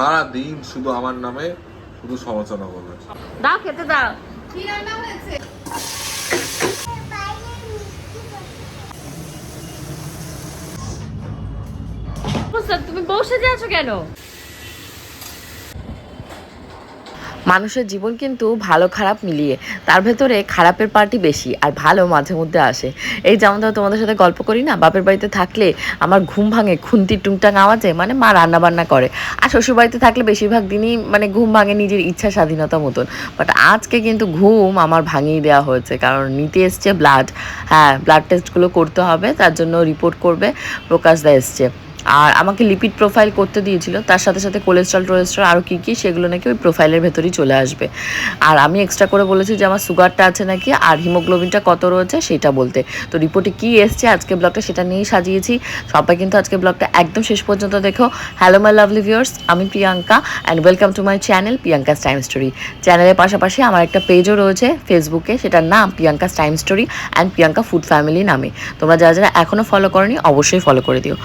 সারা দিন শুধু আমার নামে শুধু সমালোচনা করবে। দাও খেতে দাও। কি রান্না হয়েছে? তুমি বসে আছো কেন? মানুষের জীবন কিন্তু ভালো খারাপ মিলিয়ে, তার ভেতরে খারাপের পার্টি বেশি আর ভালো মাঝে মধ্যে আসে। এই যেমন ধরো তোমাদের সাথে গল্প করি না, বাপের বাড়িতে থাকলে আমার ঘুম ভাঙে, খুন্তি টুংটাং আওয়াজে মানে মা রান্না বান্না করে। আর শ্বশুর বাড়িতে থাকলে বেশিরভাগ দিনই মানে ঘুম ভাঙে নিজের ইচ্ছা স্বাধীনতা মতন। বাট আজকে কিন্তু ঘুম আমার ভাঙিয়ে দেওয়া হয়েছে, কারণ নিতে এসছে ব্লাড হ্যাঁ ব্লাড টেস্টগুলো করতে হবে, তার জন্য রিপোর্ট করবে প্রকাশ দা এসছে। আর আমাকে লিপিড প্রোফাইল করতে দিয়েছিল, তার সাথে সাথে কোলেস্ট্রল টোলেস্ট্রল আরও কী কী সেগুলো নাকি ওই প্রোফাইলের ভেতরেই চলে আসবে। আর আমি এক্সট্রা করে বলেছি যে আমার সুগারটা আছে নাকি আর হিমোগ্লোবিনটা কত রয়েছে সেটা বলতে। তো রিপোর্টে কী এসছে আজকে ব্লগটা সেটা নিয়েই সাজিয়েছি। সবাই কিন্তু আজকে ব্লগটা একদম শেষ পর্যন্ত দেখো। হ্যালো মাই লাভলি ভিউয়ার্স আমি Priyanka and welcome to my channel Priyanka's time story চ্যানেলের পাশাপাশি আমার একটা পেজও রয়েছে ফেসবুকে সেটার নাম Priyanka's time story and Priyanka food family নামে। তোমরা যারা যারা এখনও ফলো করনি, অবশ্যই ফলো করে দিও।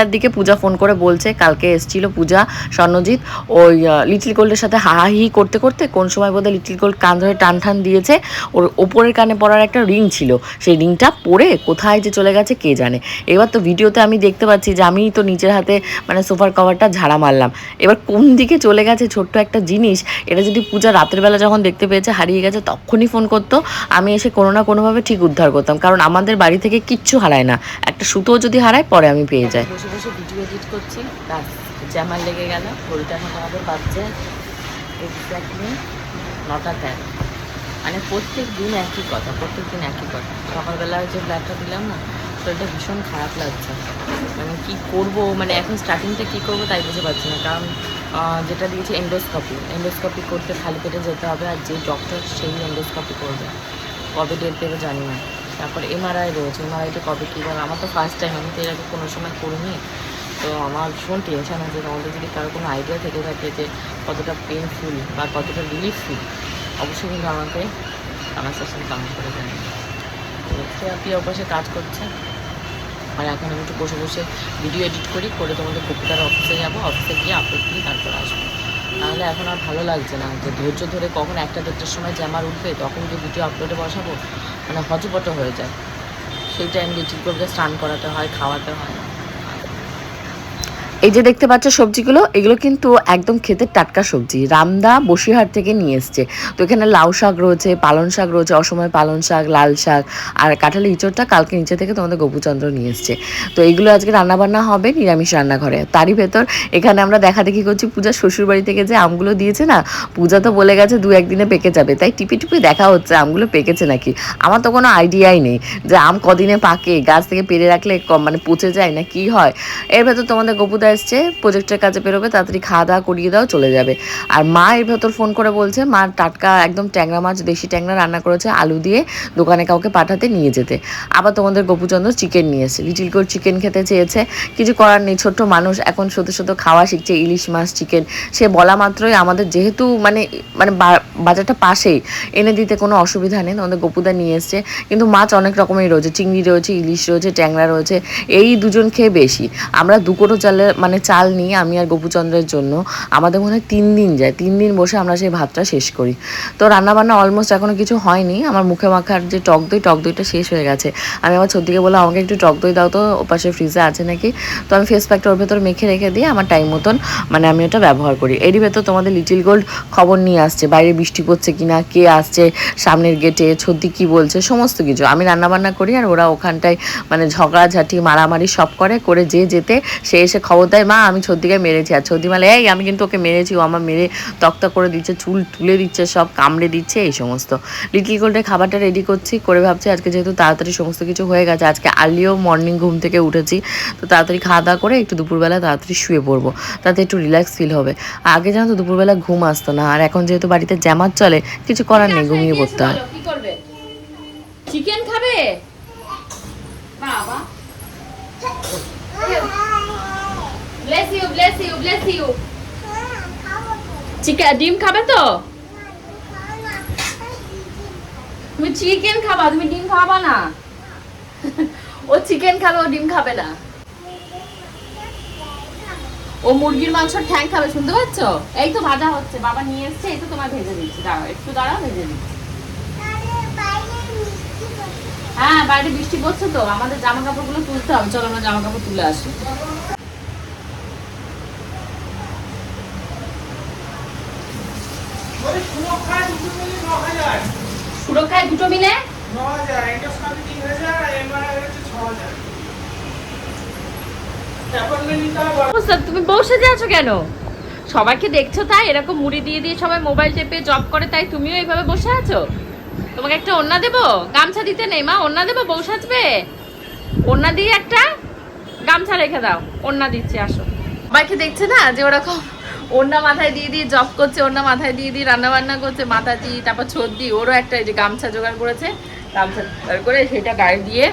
দুপুরবেলার দিকে পূজা ফোন করে বলছে, কালকে এসেছিল পূজা স্বর্ণজিৎ। ওই লিটিল গোল্ডের সাথে হাহাহি করতে করতে কোন সময় বোধহয় লিটিল গোল্ড কান ধরে টান টান দিয়েছে, ওর ওপরের কানে পড়ার একটা রিং ছিল। সেই রিংটা পরে কোথায় যে চলে গেছে কে জানে। এবার তো ভিডিওতে আমি দেখতে পাচ্ছি যে আমি তো নিজের হাতে মানে সোফার কভারটা ঝাড়া মারলাম। এবার কোন দিকে চলে গেছে ছোট্ট একটা জিনিস, এটা যদি পূজা রাতের বেলা যখন দেখতে পেয়েছে, হারিয়ে গেছে, তখনই ফোন করতো। আমি এসে কোনো না কোনোভাবে ঠিক উদ্ধার করতাম, কারণ আমাদের বাড়ি থেকে কিচ্ছু হারায় না। একটা সুতোও যদি হারায়, পরে আমি পেয়ে যাই। বসে ভিডিও এডিট করছি। ব্যাস জ্যামার লেগে গেল ঘড়িটা এখন আমাদের বাজছে এক্স্যাক্টলি নটা তেরো। মানে প্রত্যেক দিন একই কথা, প্রত্যেক দিন একই কথা। সকালবেলা যে ব্ল্যাকটা দিলাম না, শরীরটা ভীষণ খারাপ লাগছে। মানে কি করব মানে এখন স্টার্টিংটা কি করব তাই বুঝতে পারছি না। কারণ যেটা দিয়েছি এন্ডোস্কপি এন্ডোস্কপি করতে খালি পেটে যেতে হবে আর যে ডক্টর সেই এন্ডোস্কপি করবে। কবে ডেট দেবে জানি না। তারপর এমআরআই রয়েছে এমআরআইটা কবে কী হবে আমার তো ফার্স্ট টাইম আমি তো এর আগে কোনো সময় করিনি। তো আমার ভীষণ টেনশন আছে তোমাদের যদি কারও কোনো আইডিয়া থেকে থাকে যে কতটা পেনফুল বা কতটা রিলিফফুল অবশ্যই কিন্তু আমাকে আমার সেশন কমেন্ট করে জানি থেরাপি অবশ্যই কাজ করছে। আর এখন আমি একটু বসে বসে ভিডিও এডিট করি, করে তোমাদের কপিটার অফিসে যাব অফিসে গিয়ে আপলোড করি, তারপর আসব। তাহলে এখন আর ভালো লাগছে না, যে ধৈর্য ধরে কখন একটা দেড়টার সময় যে আমার উঠবে, তখন যে ভিডিও আপলোডে বসাবো। মানে হজপট হয়ে যায়। সেই টাইম দিয়ে ঠিক করে স্নান করাতে হয় খাওয়াতে হয় এই যে দেখতে পাচ্ছ সবজিগুলো, এগুলো কিন্তু একদম খেতে টাটকা সবজি। রামদা বসিরহাট থেকে নিয়ে এসছে। তো এখানে লাউ শাক রয়েছে পালন শাক রয়েছে, অসময় পালন শাক, লাল শাক আর কাঁঠালি ইঁচড়টা কালকে নিচে থেকে তোমাদের গোপুচন্দ্র নিয়ে এসছে। তো এইগুলো আজকে রান্নাবান্না হবে নিরামিষ রান্নাঘরে। তারই ভেতর এখানে আমরা দেখা দেখি করছি পূজা শ্বশুর বাড়ি থেকে যে আমগুলো দিয়েছে না, পূজা তো বলে গেছে দু একদিনে পেকে যাবে। তাই টিপি টিপি দেখা হচ্ছে আমগুলো পেকেছে নাকি? আমার তো কোনো আইডিয়াই নেই যে আম কদিনে পাকে, গাছ থেকে পেরে রাখলে মানে পচে যায় না, কি হয়? এর ভেতর তোমাদের গপুদা এসছে প্রজেক্টের কাজে বেরোবে, তাড়াতাড়ি খাওয়া দাওয়া করিয়ে দাও, চলে যাবে। আর মা এর ভেতর ফোন করে বলছে, মা, টাটকা একদম ট্যাংরা মাছ, দেশি ট্যাংরা রান্না করেছে, আলু দিয়ে দোকানে কাউকে পাঠাতে নিয়ে যেতে। আবার তোমাদের গপুচন্দ্র চিকেন নিয়ে এসে লিটিল করে চিকেন খেতে চেয়েছে। কিছু করার নেই, ছোট্ট মানুষ এখন শুধু শুধু খাওয়া শিখছে, ইলিশ মাছ চিকেন সে বলা মাত্রই আমাদের যেহেতু মানে মানে বাজারটা পাশেই, এনে দিতে কোনো অসুবিধা নেই, তোমাদের গপুদা নিয়ে এসছে। কিন্তু মাছ অনেক রকমের রয়েছে, চিংড়ি রয়েছে, ইলিশ রয়েছে, ট্যাংরা রয়েছে, এই দুজন খেয়ে বেশি। আমরা দু কোটো চালের মানে চাল নিই আমি আর গোপুচন্দ্রের জন্য আমাদের মনে হয় তিন দিন যায়। তিন দিন বসে আমরা সেই ভাতটা শেষ করি। তো রান্নাবান্না অলমোস্ট এখনও কিছু হয়নি। আমার মুখে মাখার যে টক দই, টক দইটা শেষ হয়ে গেছে। আমি আমার ছদ্দিকে বললাম, আমাকে একটু টক দই দাও তো, ওপাশে ফ্রিজে আছে নাকি? তো আমি ফেস প্যাকটা ওর ভেতর মেখে রেখে দিয়ে আমার টাইম মতন মানে আমি ওটা ব্যবহার করি। এরই ভেতর তোমাদের লিটিল গোল্ড খবর নিয়ে আসছে। বাইরে বৃষ্টি পড়ছে কিনা, কে আসছে, সামনের গেটে ছদ্দি কি বলছে, সমস্ত কিছু। আমি রান্নাবান্না করি আর ওরা ওখানটায় মানে ঝগড়াঝাটি, মারামারি সব করে করে যে যেতে, সে এসে খবর দেয় মা, আমি ছদ্দিকে মেরেছি। আর ছদ্দি মালে এই, আমি কিন্তু ওকে মেরেছি, ও আমার মেরে তক্তা করে দিচ্ছে, চুল তুলে দিচ্ছে, সব কামড়ে দিচ্ছে, এই সমস্ত। লিটল গোল্ডের খাবারটা রেডি করছি, করে ভাবছি আজকে যেহেতু তাড়াতাড়ি সমস্ত কিছু হয়ে গেছে, আজকে আর্লিও মর্নিং ঘুম থেকে উঠেছি, তো তাড়াতাড়ি খাওয়া দাওয়া করে একটু দুপুরবেলা তাড়াতাড়ি শুয়ে পড়ব, তাতে একটু রিল্যাক্স ফিল হবে। আগে জানো তো দুপুরবেলা ঘুম আসতো না, আর এখন যেহেতু বাড়িতে জ্যামার চলে, কিছু করার নেই, ঘুমিয়ে পড়তে হয়। চিকেন খাবে? বাবা। ডিম খাবে তো? তুমি চিকেন খাবা, তুমি ডিম খাবা না? ও চিকেন খাবে, ও ডিম খাবে না। ও মুরগির মাংস ঠ্যাং খাবে, শুনতে পাচ্ছ? এই তো ভাজা হচ্ছে, বাবা নিয়ে এসছে, এই তো তোমার ভেজে দিচ্ছি। দাঁড়াও, একটু দাঁড়াও, ভেজে দিচ্ছি। হ্যাঁ বাইরে বৃষ্টি পড়ছে তো, আমাদের জামা কাপড়গুলো তুলতে হবে। চলো আমরা জামা কাপড় তুলে আসি ওই সুরক্ষায় দুটো মিলে ন হাজার সুরক্ষায় দুটো মিলে ন হাজার এন্ডোস্কোপি তিন হাজার আর এমআরআই হচ্ছে ছ হাজার অ্যাপয়েন্টমেন্ট নিতে হবে। অবস্থা তুমি বসে আছো কেন? সবাইকে দেখছ তাই? এরকম মুড়ি দিয়ে দিয়ে সবাই মোবাইল চেপে জব করে তাই তুমিও এইভাবে বসে আছো? তোমাকে একটা ওন্না দেবো? গামছা দিতে নেই মা ওন্না দেবো? বউ সাজবে? ওন্না দিয়ে একটা গামছা রেখে দাও। ওন্না দিচ্ছি আসো। সবাইকে দেখছে না যে ওরকম ওন্না মাথায় দিয়ে দিয়ে জব করছে ওন্না মাথায় দিয়ে দিয়ে রান্না বান্না করছে মাথা দিয়ে, তারপর দিয়ে ওরও একটা এই যে গামছা জোগাড় করেছে, গামছা জোগাড় করে সেটা গায়ে দিয়ে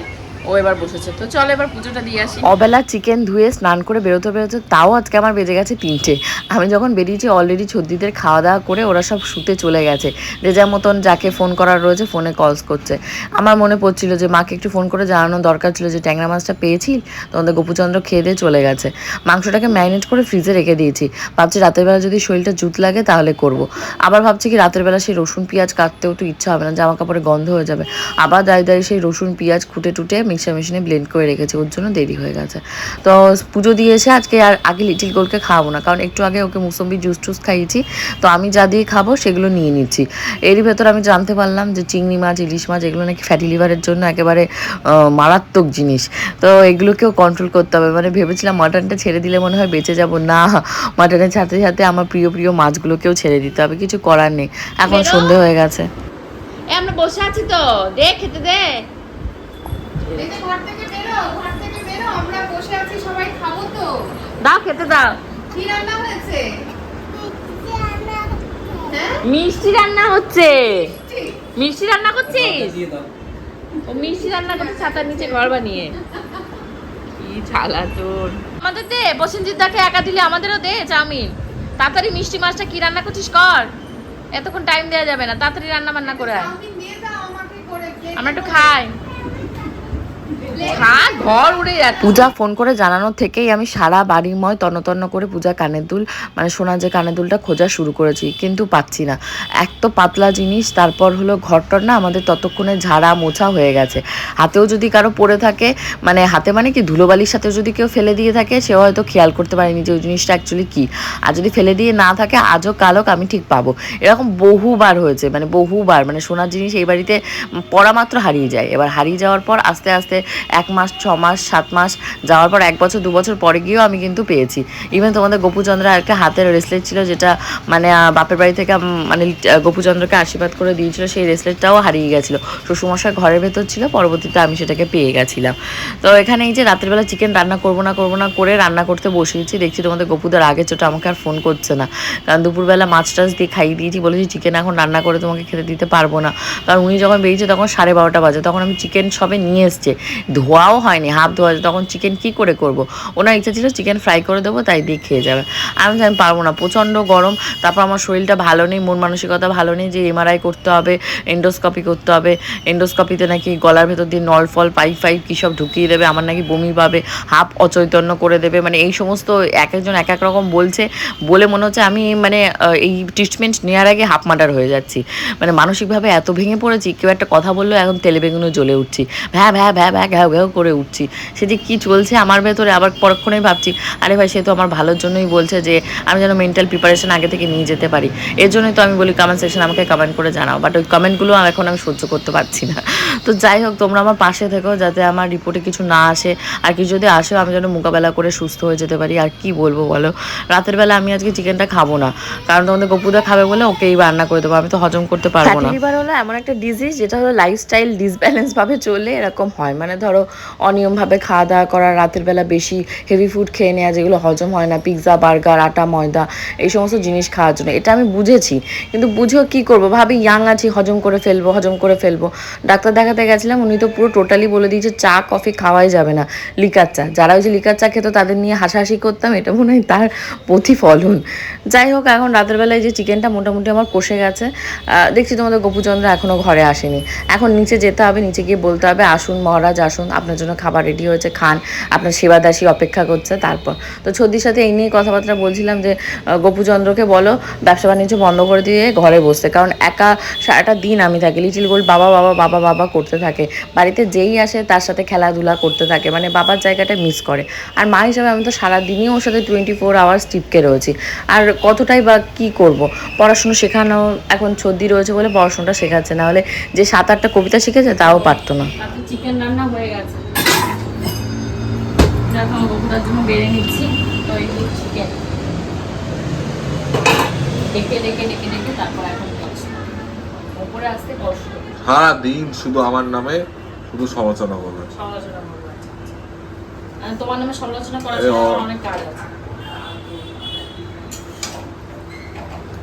ও এবার বসেছে। তো চলো এবার পুজোটা দিয়ে আসি। অবেলা চিকেন ধুয়ে স্নান করে বেরোতে বেরোতে তাও আজকে আমার বেজে গেছে তিনটে। আমি যখন বেরিয়েছি অলরেডি ছদ্দিদের খাওয়া দাওয়া করে ওরা সব শুতে চলে গেছে। যে যার মতন যাকে ফোন করার রয়েছে ফোনে কলস করছে। আমার মনে পড়ছিল যে মাকে একটু ফোন করে জানানো দরকার ছিল যে, ট্যাংরা মাছটা পেয়েছি তোমাদের গোপুচন্দ্র খেয়ে দিয়ে চলে গেছে। মাংসটাকে ম্যারিনেট করে ফ্রিজে রেখে দিয়েছি। ভাবছি রাতের বেলা যদি শরীরটা জুত লাগে তাহলে করব। আবার ভাবছি কি রাতের বেলা সেই রসুন পেঁয়াজ কাটতেও তো ইচ্ছা হবে না জামা কাপড়ে গন্ধ হয়ে যাবে। আবার দাঁড়িয়ে দাঁড়িয়ে সেই রসুন পেঁয়াজ খুঁটে টুটে মিক্সার মেশিনে ব্লেন্ড করে রেখেছি ওর জন্য দেরি হয়ে গেছে। তো পুজো দিয়ে এসে আজকে আর আগে লিটিল গোলকে খাওয়াবো না কারণ একটু আগে ওকে মুসম্বি জুস টুস খাইয়েছি। তো আমি যা দিয়ে খাব সেগুলো নিয়ে নিচ্ছি। এরই ভেতর আমি জানতে পারলাম যে চিংড়ি মাছ ইলিশ মাছ এগুলো নাকি ফ্যাটি লিভারের জন্য একেবারে মারাত্মক জিনিস। তো এগুলোকেও কন্ট্রোল করতে হবে। মানে ভেবেছিলাম মাটনটা ছেড়ে দিলে মনে হয় বেঁচে যাব। না মাটনের সাথে সাথে আমার প্রিয় প্রিয় মাছগুলোকেও ছেড়ে দিতে হবে। কিছু করার নেই। এখন। সন্ধে হয়ে গেছে। আমরা বসে আছি তো। দে খেতে দে। ঘর থেকে বেরো ঘর থেকে বেরো আমরা বসে আছি সবাই খাব তো। দাও খেতে দাও। কি রান্না হয়েছে? হ্যাঁ? মিষ্টি রান্না হচ্ছে। মিষ্টি? রান্না করছিস? ও মিষ্টি রান্না করছে ছাতার নিচে ঘর বানিয়ে। কি ঝালা তোর আমাদের দে বসেনজিৎ দাকে একা দিলে আমাদেরও দে চাউমিন। তাড়াতাড়ি মিষ্টি মাছটা কি রান্না করছিস কর। এতক্ষণ টাইম দেওয়া যাবে না তাড়াতাড়ি রান্না বান্না করে আয়। চাউমিন দিয়ে দাও আমাকে করে plate আমরা একটু খাই। পূজা ফোন করে জানানোর থেকেই আমি সারা বাড়িময় তন্ন করে পূজা কানের দুল মানে সোনা যে কানের দুলটা খোঁজা শুরু করেছি, কিন্তু পাচ্ছি না। এক তো পাতলা জিনিস, তারপর হলো ঘরটর না আমাদের ততক্ষণে ঝাড়া মোছা হয়ে গেছে। হাতেও যদি কারও পড়ে থাকে মানে হাতে মানে কি, ধুলোবালির সাথে যদি কেউ ফেলে দিয়ে থাকে সে হয়তো খেয়াল করতে পারেনি যে ওই জিনিসটা অ্যাকচুয়ালি কী। আর যদি ফেলে দিয়ে না থাকে, আজও কালক আমি ঠিক পাবো। এরকম বহুবার হয়েছে মানে বহুবার মানে সোনার জিনিস এই বাড়িতে পড়া মাত্র হারিয়ে যায়। এবার হারিয়ে যাওয়ার পর আস্তে আস্তে এক মাস, ছ মাস, সাত মাস যাওয়ার পর এক বছর, দু বছর পরে গিয়েও আমি কিন্তু পেয়েছি। ইভেন তোমাদের গোপুচন্দ্রের একটা হাতের রেসলেট ছিল যেটা মানে বাপের বাড়ি থেকে মানে গোপুচন্দ্রকে আশীর্বাদ করে দিয়েছিল, সেই রেসলেটটাও হারিয়ে গেছিল। শ্বশুরমশাই ঘরের ভেতর ছিল, পরবর্তীতে আমি সেটাকে পেয়ে গেছিলাম। তো এখানে এই যে রাতের বেলা চিকেন রান্না করব না করব না করে রান্না করতে বসিয়েছি দেখছি তোমাদের গপুদার আগে চোটা আমাকে আর ফোন করছে না। কারণ দুপুরবেলা মাছ টাছ দিয়ে খাইয়ে দিয়েছি, বলেছি চিকেন এখন রান্না করে তোমাকে খেতে দিতে পারব না। কারণ উনি যখন বেরিয়েছে তখন সাড়ে বারোটা বাজে, তখন আমি চিকেন সবে নিয়ে এসছে। ধোয়াও হয়নি, হাফ ধোয়া, তখন চিকেন কি করে করব? ওনার ইচ্ছা ছিল চিকেন ফ্রাই করে দেবো, তাই দিয়ে খেয়ে যাবে। আমি আমি পারব না, প্রচণ্ড গরম, তারপর আমার শরীরটা ভালো নেই, মন মানসিকতা ভালো নেই যে এমআরআই করতে হবে এন্ডোস্কপি করতে হবে এন্ডোস্কপিতে নাকি গলার ভেতর দিয়ে নল, ফল পাইপ ফাইপ কী সব ঢুকিয়ে দেবে, আমার নাকি বমি পাবে, হাফ অচৈতন্য করে দেবে মানে এই সমস্ত এক একজন এক এক রকম বলছে, বলে মনে হচ্ছে আমি মানে এই ট্রিটমেন্ট নেওয়ার আগে হাফ মার্ডার হয়ে যাচ্ছি। মানে মানসিকভাবে এত ভেঙে পড়েছি, কেউ একটা কথা বলল এখন তেলে বেগুনও জ্বলে উঠছি। ভ্যা ভ্যা ভ্যা ভ্যা ঘ্যাও ঘ্যাও করে উঠছি। সে যে কী চলছে আমার ভেতরে আবার পরক্ষণেই ভাবছি, আরে ভাই, সে তো আমার ভালোর জন্যই বলছে যে আমি যেন মেন্টাল প্রিপারেশন আগে থেকে নিয়ে যেতে পারি। এর জন্যই তো আমি বলি কমেন্ট সেকশন আমাকে কমেন্ট করে জানাও। বাট ওই কমেন্টগুলো এখন আমি সহ্য করতে পারছি না। তো যাই হোক, তোমরা আমার পাশে থেকো যাতে আমার রিপোর্টে কিছু না আসে। আর কিছু যদি আসেও আমি যেন মোকাবেলা করে সুস্থ হয়ে যেতে পারি। আর কি বলব বলো? রাতের বেলা আমি আজকে চিকেনটা খাব না। কারণ তোমাদের গপুদা খাবে বলে ওকেই রান্না করে দেবো। আমি তো হজম করতে পারব না। লিভার হলো এমন একটা ডিজিজ যেটা হলো লাইফস্টাইল ডিসব্যালেন্স ভাবে চললে এরকম হয়। মানে ধরো, অনিয়মভাবে খাওয়া দাওয়া করা, রাতের বেলা বেশি হেভি ফুড খেয়ে নেওয়া, যেগুলো হজম হয় না পিৎজা বার্গার আটা, ময়দা, এই সমস্ত জিনিস খাওয়ার জন্য। এটা আমি বুঝেছি। কিন্তু বুঝেও কি করব? ভাবি, ইয়াং আছি, হজম করে ফেলব, হজম করে ফেলব। ডাক্তার দেখা দেখাতে গেছিলাম, উনি তো পুরো টোটালি বলে দিয়েছে, চা, কফি খাওয়াই যাবে না। লিকার চা। যারা ওই যে লিকার চা খেতো, তাদের নিয়ে হাসাহাসি করতাম, এটা মনে হয় তার প্রতিফলন। যাই হোক, এখন রাতের বেলায় যে চিকেনটা মোটামুটি আমার কষে গেছে। দেখছি তোমাদের গোপুচন্দ্র এখনও ঘরে আসেনি। এখন নিচে যেতে হবে, নিচে গিয়ে বলতে হবে, আসুন, মহারাজ, আসুন, আপনার জন্য খাবার রেডি হয়েছে, খান। আপনার সেবাদাসী অপেক্ষা করছে। তারপর তো ছদির সাথে এই নিয়ে কথাবার্তা বলছিলাম যে গোপুচন্দ্রকে বলো, ব্যবসা বাণিজ্য বন্ধ করে দিয়ে ঘরে বসতে। কারণ একা সারাটা দিন আমি থাকি। লিটিল গোল্ড বাবা বাবা বাবা বাবা করতে থাকে। বাড়িতে যেই আসে তার সাথে খেলাধুলা করতে থাকে। মানে বাবার জায়গাটা মিস করে। আর মা হিসাবে আমি তো সারাদিনই ওর সাথে টোয়েন্টি ফোর আওয়ার্স টিপকে রয়েছি। আর কতটাই বা কি করব? পড়াশুনো শেখানো এখন সর্দি রয়েছে বলে পড়াশোনাটা শেখাচ্ছে। না হলে যে সাত আটটা কবিতা শিখেছে তাও পারতো না। চিকেন রান্না হয়ে গেছে। তারপর এখন ওপরে আসতে কষ্ট। সারা দিন শুধু আমার নামে শুধু সমালোচনা করবে। আচ্ছা, আচ্ছা। তোমার নামে সমালোচনা করার অনেক কাজ আছে।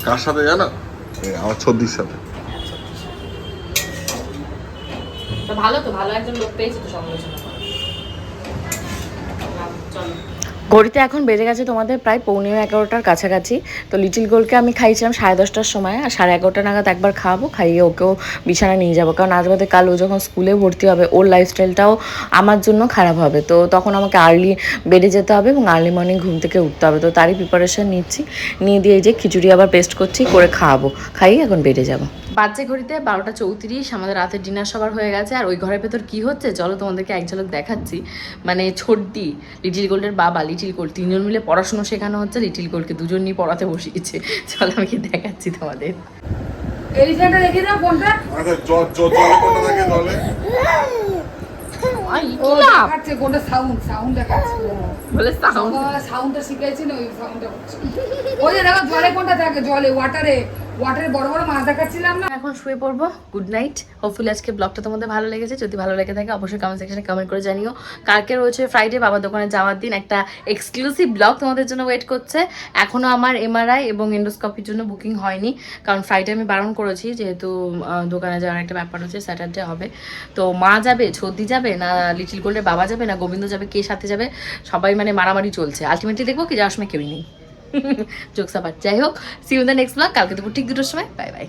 কার সাথে জানো? আমার ছদ্দির সাথে। তো ভালো তো ভালো একজন লোক পেয়েছি তো সমালোচনা চলো। ঘড়িতে এখন বেজে গেছে তোমাদের প্রায় পৌনে এগারোটার কাছাকাছি। তো লিটিল গোলকে আমি খাইছিলাম সাড়ে দশটার সময় আর সাড়ে এগারোটা নাগাদ একবার খাওয়াবো, খাইয়ে ওকেও বিছানা নিয়ে যাব। কারণ আজ বাদে কাল ও যখন স্কুলে ভর্তি হবে, ওর লাইফস্টাইলটাও আমার জন্য খারাপ হবে। তো তখন আমাকে আর্লি বেডে যেতে হবে এবং আর্লি মর্নিং ঘুম থেকে উঠতে হবে। তো তারই প্রিপারেশন নিচ্ছি। নিয়ে দিয়ে যে খিচুড়ি আবার পেস্ট করছি, করে খাওয়াবো। খাইয়ে এখন বেডে যাব। বাচ্চা ঘড়িতে বারোটা চৌত্রিশ আমাদের রাতের ডিনার সবার হয়ে গেছে। আর ওই ঘরের ভেতর কি হচ্ছে? চলো তোমাদেরকে এক ঝলক দেখাচ্ছি। মানে ছোট্টি লিটিল গোল্ডের বাবা লিটিল গোল্ড তিনজন মিলে পড়াশুনো শেখানো হচ্ছে লিটিল গোল্ডকে দুজন নিয়ে পড়াতে বসিয়েছে। চলো আমি কি দেখাচ্ছি তোমাদের। এলিফ্যান্টটা দেখে দাও কোনটা আচ্ছা জল জলে কোনটা জলে সাউন্ড সাউন্ড দেখাচ্ছে বলে। সাউন্ডটা শিখাইছে না ওই সাউন্ডটা ওই দেখো জলে কোনটা থাকে? জলে ওয়াটারে ওয়াটারে বড় বড় মাছ দেখাচ্ছিলাম না। এখন শুয়ে পড়ব। গুড নাইট হোপফুলি আজকে ব্লগটা তোমাদের ভালো লেগেছে। যদি ভালো লেগে থাকে, অবশ্যই কমেন্ট সেকশনে কমেন্ট করে জানিও। কালকে রয়েছে ফ্রাইডে বাবার দোকানে যাওয়ার দিন একটা এক্সক্লুসিভ ব্লগ তোমাদের জন্য ওয়েট করছে। এখনও আমার এমআরআই এবং এন্ডোস্কপির জন্য বুকিং হয়নি। কারণ ফ্রাইডে আমি বারণ করেছি, যেহেতু দোকানে যাওয়ার একটা ব্যাপার হচ্ছে স্যাটারডে হবে। তো মা যাবে, ছর্দি যাবে, না লিটিল গোল্ডের বাবা যাবে, না গোবিন্দ যাবে, কে সাথে যাবে, সবাই মানে মারামারি চলছে। আলটিমেটলি দেখব কি, যাওয়ার সময় কেউই নেই। জোকস আবার। যাই হোক see you the next blog কালকে দুপুর ঠিক দুটোর সময়। Bye bye